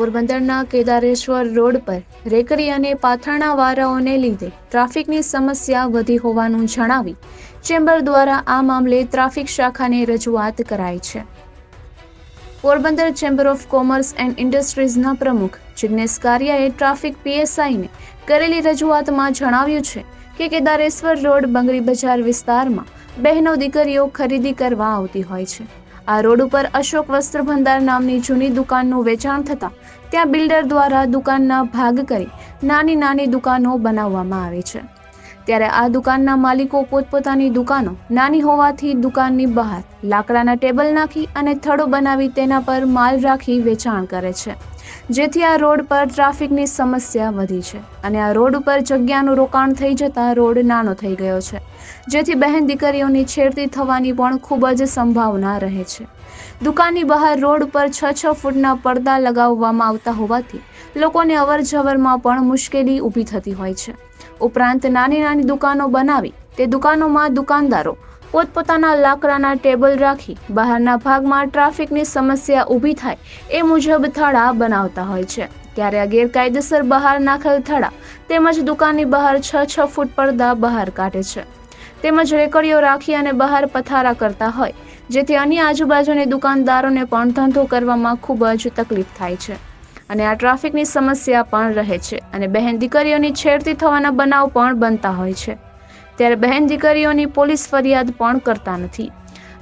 પોરબંદરના કેદારેશ્વર રોડ પર રેકરી અને પાથરણા વારાઓને લીધે ટ્રાફિકની સમસ્યા વધી હોવાનું જણાવી ચેમ્બર દ્વારા આ મામલે ટ્રાફિક શાખાને રજૂઆત કરાઈ છે. Porbandar chamber of commerce and ઇન્ડસ્ટ્રીઝના પ્રમુખ જિજ્ઞેશ કારિયાએ ટ્રાફિક પીએસઆઈને કરેલી રજૂઆતમાં જણાવ્યું છે કે કેદારેશ્વર રોડ બંગડી બજાર વિસ્તારમાં બહેનો દીકરીઓ ખરીદી કરવા આવતી હોય છે. આ રોડ ઉપર અશોક વસ્ત્ર ભંડાર નામની જૂની દુકાનનું વેચાણ થતાં ત્યાં બિલ્ડર દ્વારા દુકાનના ભાગ કરી નાની નાની દુકાનો બનાવવામાં આવે છે. ત્યારે આ દુકાનના માલિકો પોતપોતાની દુકાનો નાની હોવાથી દુકાનની બહાર લાકડાના ટેબલ નાખી અને થડો બનાવી તેના પર માલ રાખી વેચાણ કરે છે. જેથી આ રોડ પર ટ્રાફિકની સમસ્યા વધી છે અને આ રોડ ઉપર જગ્યાનું રોકાણ થઈ જતાં રોડ નાનો થઈ ગયો છે. જેથી બહેન દીકરીઓની છેડતી થવાની પણ ખૂબ જ સંભાવના રહે છે. દુકાનની બહાર રોડ ઉપર છ છ ફૂટના પડદા લગાવવામાં આવતા હોવાથી લોકોને અવર જવરમાં પણ મુશ્કેલી ઊભી થતી હોય છે. ઉપરાંત નાની નાની દુકાનો બનાવી તે દુકાનોમાં દુકાનદારો પોતપોતાના લાકડાના ટેબલ રાખી બહારના ભાગમાં ટ્રાફિકની સમસ્યા ઊભી થાય એ મુજબ થડા બનાવતા હોય છે. ત્યારે આ ગેરકાયદેસર બહાર નાખેલ થડા તેમજ દુકાનની બહાર છ છ ફૂટ પડદા બહાર કાઢે છે. તેમજ રેકડીઓ રાખી અને બહાર પથારા કરતા હોય, જેથી અન્ય આજુબાજુની દુકાનદારોને પણ ધંધો કરવામાં ખૂબ જ તકલીફ થાય છે. અને આ ટ્રાફિકની સમસ્યા પણ રહે છે અને બહેન દીકરીઓની છેડતી થવાના બનાવ પણ બનતા હોય છે. ત્યારે બહેન દીકરીઓની પોલીસ ફરિયાદ પણ કરતા નથી.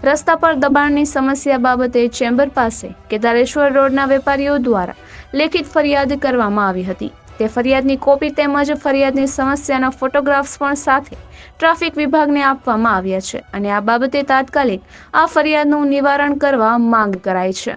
રસ્તા પર દબાણની સમસ્યા બાબતે ચેમ્બર પાસે કેદારેશ્વર રોડના વેપારીઓ દ્વારા લેખિત ફરિયાદ કરવામાં આવી હતી. તે ફરિયાદની કોપી તેમજ ફરિયાદની સમસ્યાના ફોટોગ્રાફ્સ પણ સાથે ટ્રાફિક વિભાગને આપવામાં આવ્યા છે અને આ બાબતે તાત્કાલિક આ ફરિયાદનું નિવારણ કરવા માંગ કરાઈ છે.